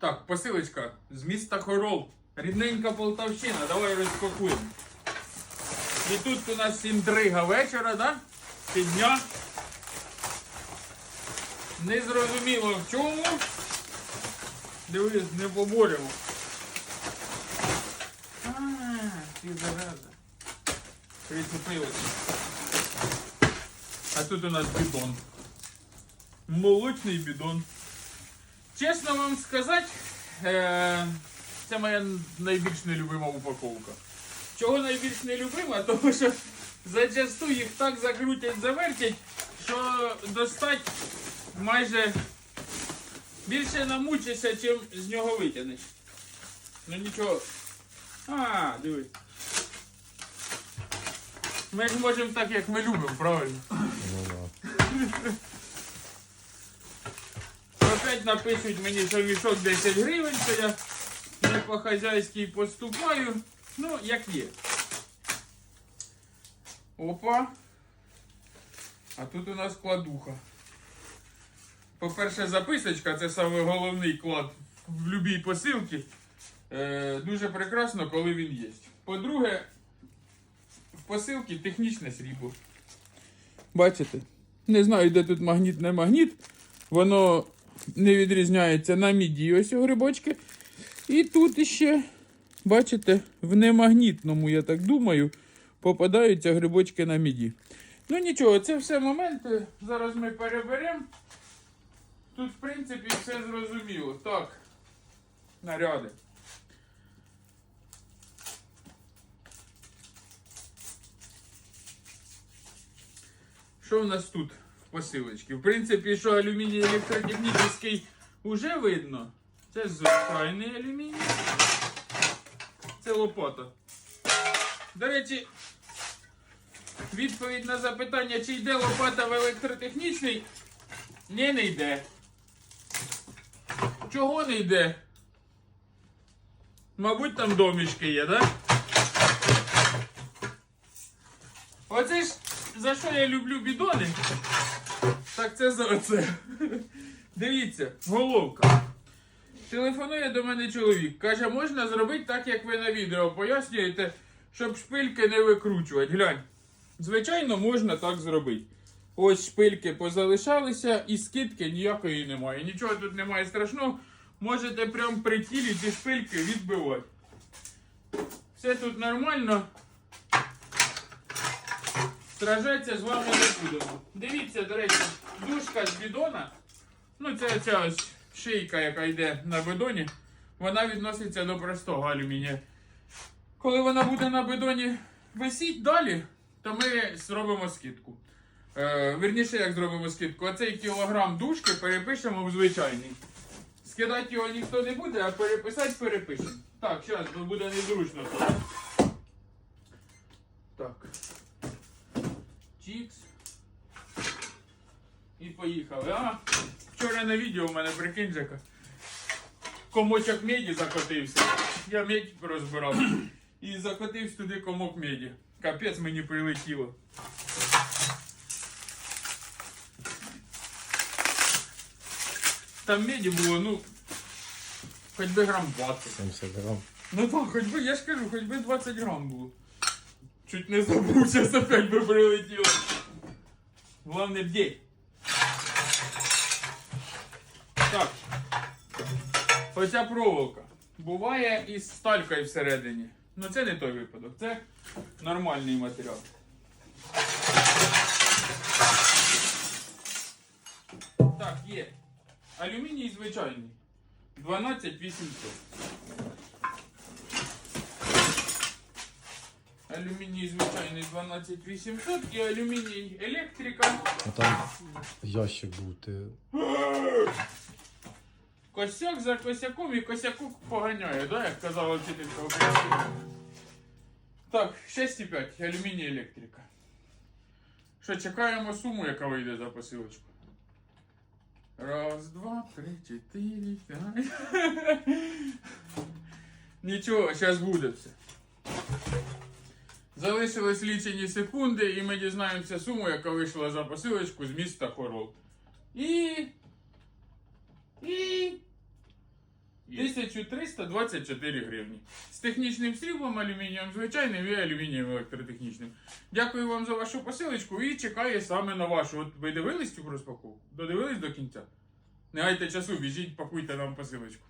Так, посилочка з міста Хорол. Рідненька Полтавщина. Давай розпакуємо. І тут у нас інтрига вечора, да? Чи дня. Не зрозуміло в чому. Дивись, не поборемо. А, ти зараза. Прицепилась. А тут у нас бідон. Молочний бідон. Чесно вам сказати, е, це моя найбільш нелюбима упаковка. Чого найбільш нелюбима? Тому що зачасту їх так закрутять, завертять, що достать майже більше намучишся, чим з нього витягнеш. Ну нічого. А, дивись. Ми ж можемо так, як ми любимо, правильно? Ну да. Опять напишуть мені, що мішок 10 гривень, що я не по-хазяйськи поступаю. Ну, як є. Опа. А тут у нас кладуха. По-перше, записочка це саме головний клад в будь-якій посилці. Е, дуже прекрасно, коли він є. По-друге, в посилці технічне срібло. Бачите? Не знаю, де тут магніт, не магніт. Воно не відрізняється на міді ось грибочки. І тут іще, бачите, в немагнітному, я так думаю, попадаються грибочки на міді. Ну нічого, це все моменти. Зараз ми переберемо. Тут, в принципі, все зрозуміло. Так, наряди. Що в нас тут в посилочці? В принципі, що алюміній електротехнічний вже видно. Це звичайний алюміній. Це лопата. До речі, відповідь на запитання, чи йде лопата в електротехнічний, ні, не йде. Чого не йде? Мабуть, там домішки є, так? Да? Оце ж за що я люблю бідони? Так це за оце. Дивіться, головка. Телефонує до мене чоловік. Каже, можна зробити так, як ви на відео пояснюєте, щоб шпильки не викручувати. Глянь. Звичайно, можна так зробити. Ось шпильки позалишалися і скидки ніякої немає. Нічого тут немає страшного. Можете прямо при тілі ці шпильки відбивати. Все тут нормально. Стражатися з вами не будемо. Дивіться, до речі, дужка з бідона. Ну, це ця ось шийка, яка йде на бедоні, вона відноситься до простого алюмінія. Коли вона буде на бедоні висіть далі, то ми зробимо скидку. Е, вірніше, як зробимо скидку, оцей кілограм дужки перепишемо в звичайний. Скидати його ніхто не буде, а переписати перепишемо. Так, зараз, бо буде незручно. Так. Чікс. І поїхали. А, вчора на відео у мене прикинь, Жека. Комочок меді закотився. Я медь розбирав. І закотився туди комок меді. Капець мені прилетіло. Там меді було, ну, хоч би грам 20. 70 грам. Ну так, хоч би, я ж кажу, хоч би 20 грам було. Чуть не забув, зараз опять би прилетіло. Главне бдеть. Так. Оця проволока. Буває із сталькою всередині. Ну це не той випадок, це нормальний матеріал. Так, є. Алюміній звичайний. 12800. Алюміній звичайний 12800 і алюміній електрика. А там ящик був, ти. Косяк за косяком і косяку поганяє, да? як казала вчителька української. Так, 6,5 алюміній електрика. Що, чекаємо суму, яка вийде за посилочку. Раз, два, три, чотири, п'ять. Нічого, зараз буде все. Залишились лічені секунди, і ми дізнаємося суму, яка вийшла за посилочку з міста Хорол. І. І. 1324 гривні. З технічним сріблом, алюмінієм звичайним і алюмінієм електротехнічним. Дякую вам за вашу посилочку і чекаю саме на вашу. От ви дивились цю розпаковку? Додивились до кінця? Не гайте часу, біжіть, пакуйте нам посилочку.